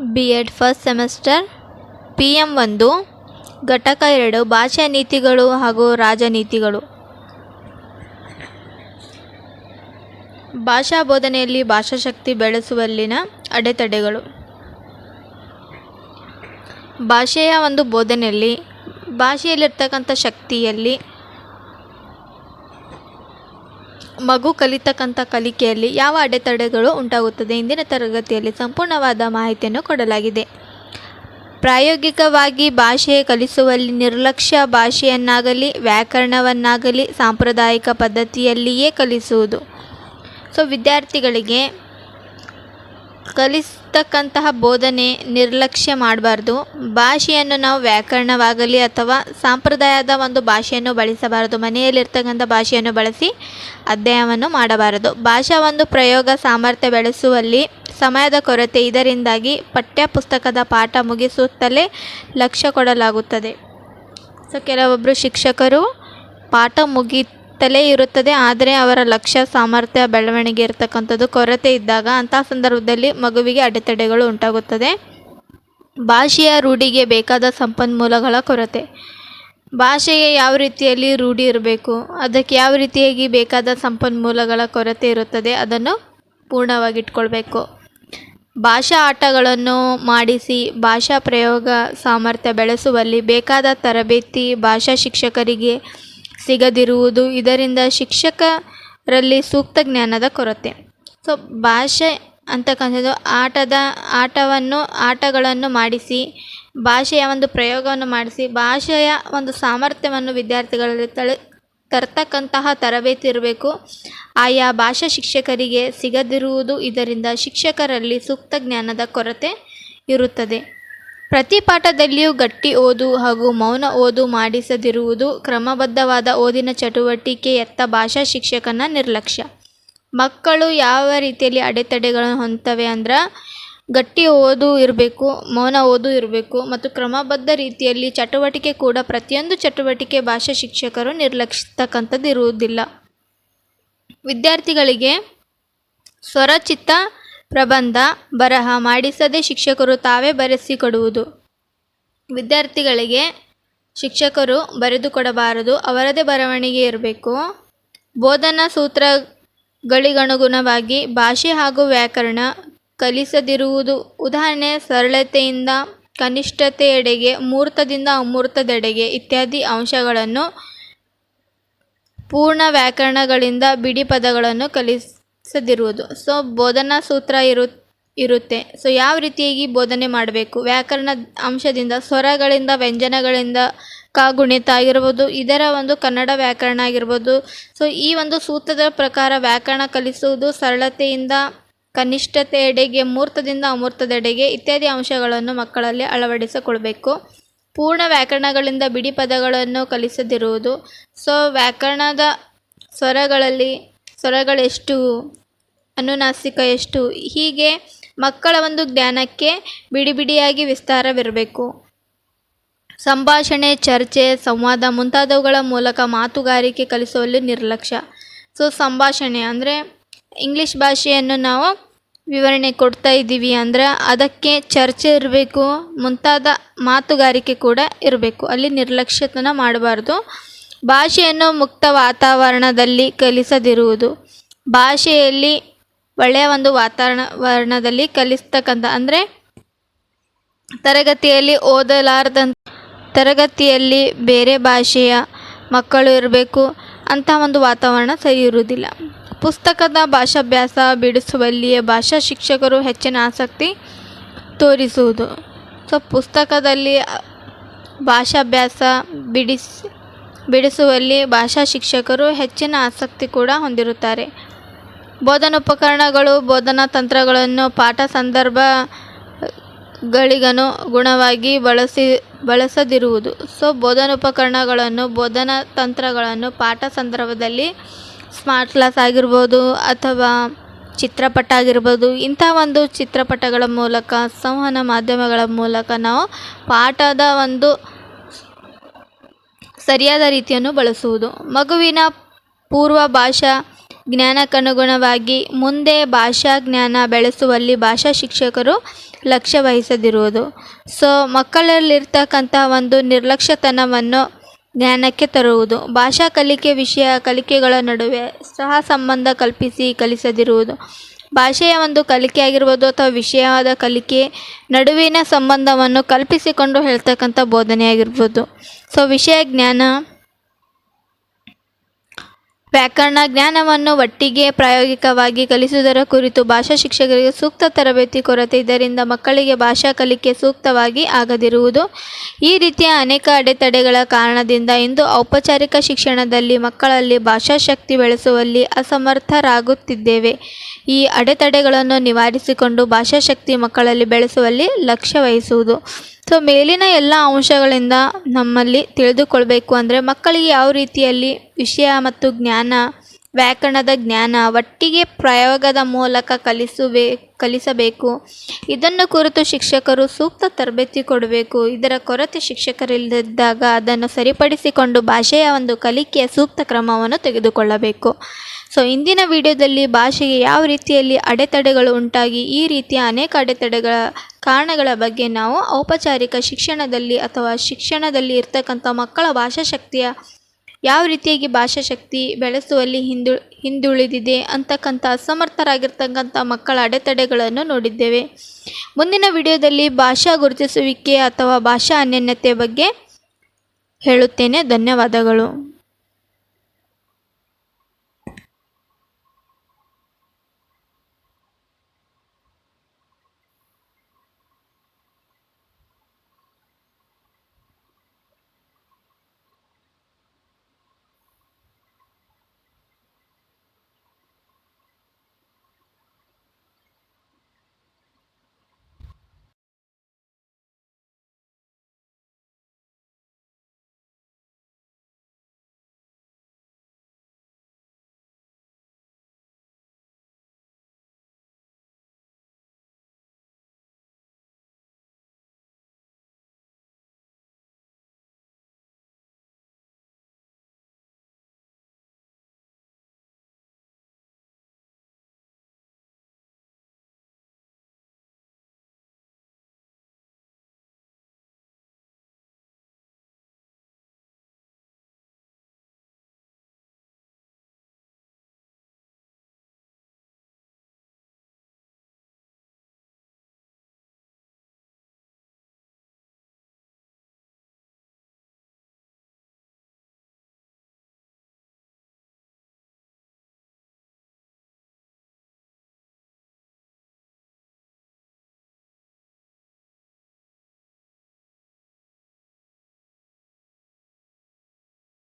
B Ed first semester P M ಒಂದು, ಘಟಕ ಎರಡು, ಭಾಷಾ ನೀತಿಗಳು ಹಾಗೂ ರಾಜನೀತಿಗಳು. ಭಾಷಾ ಬೋಧನೆಯಲ್ಲಿ ಭಾಷಾಶಕ್ತಿ ಬೆಳೆಸುವಲ್ಲಿನ ಅಡೆತಡೆಗಳು. ಭಾಷೆಯ ಒಂದು ಬೋಧನೆಯಲ್ಲಿ, ಭಾಷೆಯಲ್ಲಿರ್ತಕ್ಕಂಥ ಶಕ್ತಿಯಲ್ಲಿ ಮಗು ಕಲಿತಕ್ಕಂಥ ಕಲಿಕೆಯಲ್ಲಿ ಯಾವ ಅಡೆತಡೆಗಳು ಉಂಟಾಗುತ್ತದೆ? ಇಂದಿನ ತರಗತಿಯಲ್ಲಿ ಸಂಪೂರ್ಣವಾದ ಮಾಹಿತಿಯನ್ನು ಕೊಡಲಾಗಿದೆ. ಪ್ರಾಯೋಗಿಕವಾಗಿ ಭಾಷೆ ಕಲಿಸುವಲ್ಲಿ ನಿರ್ಲಕ್ಷ್ಯ ಭಾಷೆಯನ್ನಾಗಲಿ, ವ್ಯಾಕರಣವನ್ನಾಗಲಿ, ಸಾಂಪ್ರದಾಯಿಕ ಪದ್ಧತಿಯಲ್ಲಿಯೇ ಕಲಿಸುವುದು. ಸೊ ವಿದ್ಯಾರ್ಥಿಗಳಿಗೆ ಕಲಿಸ್ತಕ್ಕಂತಹ ಬೋಧನೆ ನಿರ್ಲಕ್ಷ್ಯ ಮಾಡಬಾರ್ದು. ಭಾಷೆಯನ್ನು ನಾವು ವ್ಯಾಕರಣವಾಗಲಿ ಅಥವಾ ಸಾಂಪ್ರದಾಯದ ಒಂದು ಭಾಷೆಯನ್ನು ಬಳಸಬಾರದು. ಮನೆಯಲ್ಲಿರ್ತಕ್ಕಂಥ ಭಾಷೆಯನ್ನು ಬಳಸಿ ಅಧ್ಯಯನವನ್ನು ಮಾಡಬಾರದು. ಭಾಷಾ ಒಂದು ಪ್ರಯೋಗ ಸಾಮರ್ಥ್ಯ ಬೆಳೆಸುವಲ್ಲಿ ಸಮಯದ ಕೊರತೆ ಇದರಿಂದಾಗಿ ಪಠ್ಯಪುಸ್ತಕದ ಪಾಠ ಮುಗಿಸುತ್ತಲೇ ಲಕ್ಷ್ಯ ಕೊಡಲಾಗುತ್ತದೆ. ಸೊ ಕೆಲವೊಬ್ಬರು ಶಿಕ್ಷಕರು ಪಾಠ ಮುಗಿಯುತ್ತಲೇ ಇರುತ್ತದೆ, ಆದರೆ ಅವರ ಲಕ್ಷ್ಯ, ಸಾಮರ್ಥ್ಯ, ಬೆಳವಣಿಗೆ ಇರತಕ್ಕಂಥದ್ದು ಕೊರತೆ ಇದ್ದಾಗ ಅಂತಹ ಸಂದರ್ಭದಲ್ಲಿ ಮಗುವಿಗೆ ಅಡೆತಡೆಗಳು ಉಂಟಾಗುತ್ತದೆ. ಭಾಷೆಯ ರೂಢಿಗೆ ಬೇಕಾದ ಸಂಪನ್ಮೂಲಗಳ ಕೊರತೆ. ಭಾಷೆಗೆ ಯಾವ ರೀತಿಯಲ್ಲಿ ರೂಢಿ ಇರಬೇಕು, ಅದಕ್ಕೆ ಯಾವ ರೀತಿಯಾಗಿ ಬೇಕಾದ ಸಂಪನ್ಮೂಲಗಳ ಕೊರತೆ ಇರುತ್ತದೆ ಅದನ್ನು ಪೂರ್ಣವಾಗಿಟ್ಕೊಳ್ಬೇಕು. ಭಾಷಾ ಆಟಗಳನ್ನು ಮಾಡಿಸಿ, ಭಾಷಾ ಪ್ರಯೋಗ ಸಾಮರ್ಥ್ಯ ಬೆಳೆಸುವಲ್ಲಿ ಬೇಕಾದ ತರಬೇತಿ ಭಾಷಾ ಶಿಕ್ಷಕರಿಗೆ ಸಿಗದಿರುವುದು ಇದರಿಂದ ಶಿಕ್ಷಕರಲ್ಲಿ ಸೂಕ್ತ ಜ್ಞಾನದ ಕೊರತೆ. ಸೊ, ಭಾಷೆ ಅಂತಕ್ಕಂಥದ್ದು ಆಟದ ಆಟವನ್ನು, ಆಟಗಳನ್ನು ಮಾಡಿಸಿ, ಭಾಷೆಯ ಒಂದು ಪ್ರಯೋಗವನ್ನು ಮಾಡಿಸಿ, ಭಾಷೆಯ ಒಂದು ಸಾಮರ್ಥ್ಯವನ್ನು ವಿದ್ಯಾರ್ಥಿಗಳಲ್ಲಿ ತಳೆ, ತರ್ತಕ್ಕಂತಹ ತರಬೇತಿ ಇರಬೇಕು. ಆಯಾ ಭಾಷಾ ಶಿಕ್ಷಕರಿಗೆ ಸಿಗದಿರುವುದು ಇದರಿಂದ ಶಿಕ್ಷಕರಲ್ಲಿ ಸೂಕ್ತ ಜ್ಞಾನದ ಕೊರತೆ ಇರುತ್ತದೆ. ಪ್ರತಿ ಪಾಠದಲ್ಲಿಯೂ ಗಟ್ಟಿ ಓದು ಹಾಗೂ ಮೌನ ಓದು ಮಾಡಿಸದಿರುವುದು ಕ್ರಮಬದ್ಧವಾದ ಓದಿನ ಚಟುವಟಿಕೆಯತ್ತ ಭಾಷಾ ಶಿಕ್ಷಕನ ನಿರ್ಲಕ್ಷ್ಯ. ಮಕ್ಕಳು ಯಾವ ರೀತಿಯಲ್ಲಿ ಅಡೆತಡೆಗಳನ್ನು ಹೊಂದ್ತವೆ ಅಂದ್ರೆ, ಗಟ್ಟಿ ಓದು ಇರಬೇಕು, ಮೌನ ಓದು ಇರಬೇಕು ಮತ್ತು ಕ್ರಮಬದ್ಧ ರೀತಿಯಲ್ಲಿ ಚಟುವಟಿಕೆ ಕೂಡ ಪ್ರತಿಯೊಂದು ಚಟುವಟಿಕೆ ಭಾಷಾ ಶಿಕ್ಷಕರು ನಿರ್ಲಕ್ಷಿಸ್ತಕ್ಕಂಥದ್ದು ಇರುವುದಿಲ್ಲ ವಿದ್ಯಾರ್ಥಿಗಳಿಗೆ ಸ್ವರಚಿತ ಪ್ರಬಂಧ, ಬರಹ ಮಾಡಿಸದೆ ಶಿಕ್ಷಕರು ತಾವೇ ಬರೆಸಿಕೊಡುವುದು. ವಿದ್ಯಾರ್ಥಿಗಳಿಗೆ ಶಿಕ್ಷಕರು ಬರೆದುಕೊಡಬಾರದು, ಅವರದೇ ಬರವಣಿಗೆ ಇರಬೇಕು. ಬೋಧನಾ ಸೂತ್ರಗಳಿಗನುಗುಣವಾಗಿ ಭಾಷೆ ಹಾಗೂ ವ್ಯಾಕರಣ ಕಲಿಸದಿರುವುದು ಉದಾಹರಣೆ, ಸರಳತೆಯಿಂದ ಕನಿಷ್ಠತೆಯೆಡೆಗೆ, ಮೂರ್ತದಿಂದ ಅಮೂರ್ತದೆಡೆಗೆ ಇತ್ಯಾದಿ ಅಂಶಗಳನ್ನು ಪೂರ್ಣ ವ್ಯಾಕರಣಗಳಿಂದ ಬಿಡಿ ಪದಗಳನ್ನು ಕಲಿಸದಿರುವುದು ಸೊ, ಬೋಧನಾ ಸೂತ್ರ ಇರು, ಇರುತ್ತೆ. ಸೊ, ಯಾವ ರೀತಿಯಾಗಿ ಬೋಧನೆ ಮಾಡಬೇಕು? ವ್ಯಾಕರಣ ಅಂಶದಿಂದ, ಸ್ವರಗಳಿಂದ, ವ್ಯಂಜನಗಳಿಂದ ಕಾಗುಣಿತ ಗುಣಿತ ಆಗಿರ್ಬೋದು, ಇದರ ಒಂದು ಕನ್ನಡ ವ್ಯಾಕರಣ ಆಗಿರ್ಬೋದು. ಸೊ, ಈ ಒಂದು ಸೂತ್ರದ ಪ್ರಕಾರ ವ್ಯಾಕರಣ ಕಲಿಸುವುದು ಸರಳತೆಯಿಂದ ಕನಿಷ್ಠತೆಯೆಡೆಗೆ ಮೂರ್ತದಿಂದ ಅಮೂರ್ತದೆಡೆಗೆ ಇತ್ಯಾದಿ ಅಂಶಗಳನ್ನು ಮಕ್ಕಳಲ್ಲಿ ಅಳವಡಿಸಿಕೊಳ್ಬೇಕು. ಪೂರ್ಣ ವ್ಯಾಕರಣಗಳಿಂದ ಬಿಡಿ ಪದಗಳನ್ನು ಕಲಿಸದಿರುವುದು. ಸೊ, ವ್ಯಾಕರಣದ ಸ್ವರಗಳಲ್ಲಿ ಸ್ವರಗಳೆಷ್ಟು, ಅನುನಾಸಿಕ ಎಷ್ಟು, ಹೀಗೆ ಮಕ್ಕಳ ಒಂದು ಜ್ಞಾನಕ್ಕೆ ಬಿಡಿ ಬಿಡಿಯಾಗಿ ವಿಸ್ತಾರವಿರಬೇಕು. ಸಂಭಾಷಣೆ, ಚರ್ಚೆ, ಸಂವಾದ ಮುಂತಾದವುಗಳ ಮೂಲಕ ಮಾತುಗಾರಿಕೆ ಕಲಿಸುವಲ್ಲಿ ನಿರ್ಲಕ್ಷ್ಯ. ಸೊ, ಸಂಭಾಷಣೆ ಅಂದರೆ ಇಂಗ್ಲೀಷ್ ಭಾಷೆಯನ್ನು ನಾವು ವಿವರಣೆ ಕೊಡ್ತಾ ಇದ್ದೀವಿ ಅಂದರೆ ಅದಕ್ಕೆ ಚರ್ಚೆ ಇರಬೇಕು, ಮುಂತಾದ ಮಾತುಗಾರಿಕೆ ಕೂಡ ಇರಬೇಕು. ಅಲ್ಲಿ ನಿರ್ಲಕ್ಷ್ಯತನ ಮಾಡಬಾರ್ದು. ಭಾಷೆಯನ್ನು ಮುಕ್ತ ವಾತಾವರಣದಲ್ಲಿ ಕಲಿಸದಿರುವುದು. ಭಾಷೆಯಲ್ಲಿ ಒಳ್ಳೆಯ ಒಂದು ವಾತಾವರಣ ವರ್ಣದಲ್ಲಿ ಕಲಿಸ್ತಕ್ಕಂಥ, ಅಂದರೆ ತರಗತಿಯಲ್ಲಿ ಓದಲಾರ್ದಂಥ, ತರಗತಿಯಲ್ಲಿ ಬೇರೆ ಭಾಷೆಯ ಮಕ್ಕಳು ಇರಬೇಕು ಅಂತ ಒಂದು ವಾತಾವರಣ ಸರಿ ಇರುವುದಿಲ್ಲ. ಪುಸ್ತಕದ ಭಾಷಾಭ್ಯಾಸ ಬಿಡಿಸುವಲ್ಲಿಯೇ ಭಾಷಾ ಶಿಕ್ಷಕರು ಹೆಚ್ಚಿನ ಆಸಕ್ತಿ ತೋರಿಸುವುದು. ಸೊ, ಪುಸ್ತಕದಲ್ಲಿ ಭಾಷಾಭ್ಯಾಸ ಬಿಡಿಸ್ ಬಿಡಿಸುವಲ್ಲಿ ಭಾಷಾ ಶಿಕ್ಷಕರು ಹೆಚ್ಚಿನ ಆಸಕ್ತಿ ಕೂಡ ಹೊಂದಿರುತ್ತಾರೆ. ಬೋಧನೋಪಕರಣಗಳು, ಬೋಧನಾ ತಂತ್ರಗಳನ್ನು ಪಾಠ ಸಂದರ್ಭಗಳಿಗನು ಗುಣವಾಗಿ ಬಳಸಿ, ಬಳಸದಿರುವುದು. ಸೊ, ಬೋಧನೋಪಕರಣಗಳನ್ನು, ಬೋಧನಾ ತಂತ್ರಗಳನ್ನು ಪಾಠ ಸಂದರ್ಭದಲ್ಲಿ ಸ್ಮಾರ್ಟ್ ಕ್ಲಾಸ್ ಆಗಿರ್ಬೋದು ಅಥವಾ ಚಿತ್ರಪಟ ಆಗಿರ್ಬೋದು, ಇಂಥ ಒಂದು ಚಿತ್ರಪಟಗಳ ಮೂಲಕ, ಸಂವಹನ ಮಾಧ್ಯಮಗಳ ಮೂಲಕ ನಾವು ಪಾಠದ ಒಂದು ಸರಿಯಾದ ರೀತಿಯನ್ನು ಬಳಸುವುದು. ಮಗುವಿನ ಪೂರ್ವ ಭಾಷಾ ಜ್ಞಾನಕ್ಕನುಗುಣವಾಗಿ ಮುಂದೆ ಭಾಷಾ ಜ್ಞಾನ ಬೆಳೆಸುವಲ್ಲಿ ಭಾಷಾ ಶಿಕ್ಷಕರು ಲಕ್ಷ್ಯ ವಹಿಸದಿರುವುದು. ಸೊ, ಮಕ್ಕಳಲ್ಲಿರ್ತಕ್ಕಂಥ ಒಂದು ನಿರ್ಲಕ್ಷ್ಯತನವನ್ನು ಜ್ಞಾನಕ್ಕೆ ತರುವುದು. ಭಾಷಾ ಕಲಿಕೆ ವಿಷಯ, ಕಲಿಕೆಗಳ ನಡುವೆ ಸಹ ಸಂಬಂಧ ಕಲ್ಪಿಸಿ ಕಲಿಸದಿರುವುದು. ಭಾಷೆಯ ಒಂದು ಕಲಿಕೆ ಆಗಿರ್ಬೋದು ಅಥವಾ ವಿಷಯವಾದ ಕಲಿಕೆ ನಡುವಿನ ಸಂಬಂಧವನ್ನು ಕಲ್ಪಿಸಿಕೊಂಡು ಹೇಳ್ತಕ್ಕಂಥ ಬೋಧನೆ ಆಗಿರ್ಬೋದು. ಸೊ ವಿಷಯ ಜ್ಞಾನ ವ್ಯಾಕರಣ ಜ್ಞಾನವನ್ನು ಒಟ್ಟಿಗೆ ಪ್ರಾಯೋಗಿಕವಾಗಿ ಕಲಿಸುವುದರ ಕುರಿತು ಭಾಷಾ ಶಿಕ್ಷಕರಿಗೆ ಸೂಕ್ತ ತರಬೇತಿ ಕೊರತೆ ಇದರಿಂದ ಮಕ್ಕಳಿಗೆ ಭಾಷಾ ಕಲಿಕೆ ಸೂಕ್ತವಾಗಿ ಆಗದಿರುವುದು. ಈ ರೀತಿಯ ಅನೇಕ ಅಡೆತಡೆಗಳ ಕಾರಣದಿಂದ ಇಂದು ಔಪಚಾರಿಕ ಶಿಕ್ಷಣದಲ್ಲಿ ಮಕ್ಕಳಲ್ಲಿ ಭಾಷಾಶಕ್ತಿ ಬೆಳೆಸುವಲ್ಲಿ ಅಸಮರ್ಥರಾಗುತ್ತಿದ್ದೇವೆ. ಈ ಅಡೆತಡೆಗಳನ್ನು ನಿವಾರಿಸಿಕೊಂಡು ಭಾಷಾಶಕ್ತಿ ಮಕ್ಕಳಲ್ಲಿ ಬೆಳೆಸುವಲ್ಲಿ ಲಕ್ಷ್ಯ ವಹಿಸುವುದು. ಸೊ ಮೇಲಿನ ಎಲ್ಲ ಅಂಶಗಳಿಂದ ನಮ್ಮಲ್ಲಿ ತಿಳಿದುಕೊಳ್ಬೇಕು ಅಂದರೆ ಮಕ್ಕಳಿಗೆ ಯಾವ ರೀತಿಯಲ್ಲಿ ವಿಷಯ ಮತ್ತು ಜ್ಞಾನ ವ್ಯಾಕರಣದ ಜ್ಞಾನ ಒಟ್ಟಿಗೆ ಪ್ರಯೋಗದ ಮೂಲಕ ಕಲಿಸುವೆ, ಕಲಿಸಬೇಕು. ಇದನ್ನು ಕುರಿತು ಶಿಕ್ಷಕರು ಸೂಕ್ತ ತರಬೇತಿ ಕೊಡಬೇಕು. ಇದರ ಕೊರತೆ ಶಿಕ್ಷಕರಿಲ್ಲದಿದ್ದಾಗ ಅದನ್ನು ಸರಿಪಡಿಸಿಕೊಂಡು ಭಾಷೆಯ ಒಂದು ಕಲಿಕೆಯ ಸೂಕ್ತ ಕ್ರಮವನ್ನು ತೆಗೆದುಕೊಳ್ಳಬೇಕು. ಸೊ ಇಂದಿನ ವಿಡಿಯೋದಲ್ಲಿ ಭಾಷೆಗೆ ಯಾವ ರೀತಿಯಲ್ಲಿ ಅಡೆತಡೆಗಳು ಉಂಟಾಗಿ, ಈ ರೀತಿಯ ಅನೇಕ ಅಡೆತಡೆಗಳ ಕಾರಣಗಳ ಬಗ್ಗೆ ನಾವು ಔಪಚಾರಿಕ ಶಿಕ್ಷಣದಲ್ಲಿ ಅಥವಾ ಶಿಕ್ಷಣದಲ್ಲಿ ಇರ್ತಕ್ಕಂಥ ಮಕ್ಕಳ ಭಾಷಾಶಕ್ತಿಯ ಯಾವ ರೀತಿಯಾಗಿ ಭಾಷಾ ಶಕ್ತಿ ಬೆಳೆಸುವಲ್ಲಿ ಹಿಂದು, ಹಿಂದುಳಿದಿದೆ ಅಂತಕ್ಕಂಥ ಅಸಮರ್ಥರಾಗಿರ್ತಕ್ಕಂಥ ಮಕ್ಕಳ ಅಡೆತಡೆಗಳನ್ನು ನೋಡಿದ್ದೇವೆ. ಮುಂದಿನ ವಿಡಿಯೋದಲ್ಲಿ ಭಾಷಾ ಗುರುತಿಸುವಿಕೆ ಅಥವಾ ಭಾಷಾ ಅನ್ಯೋನ್ಯತೆ ಬಗ್ಗೆ ಹೇಳುತ್ತೇನೆ. ಧನ್ಯವಾದಗಳು.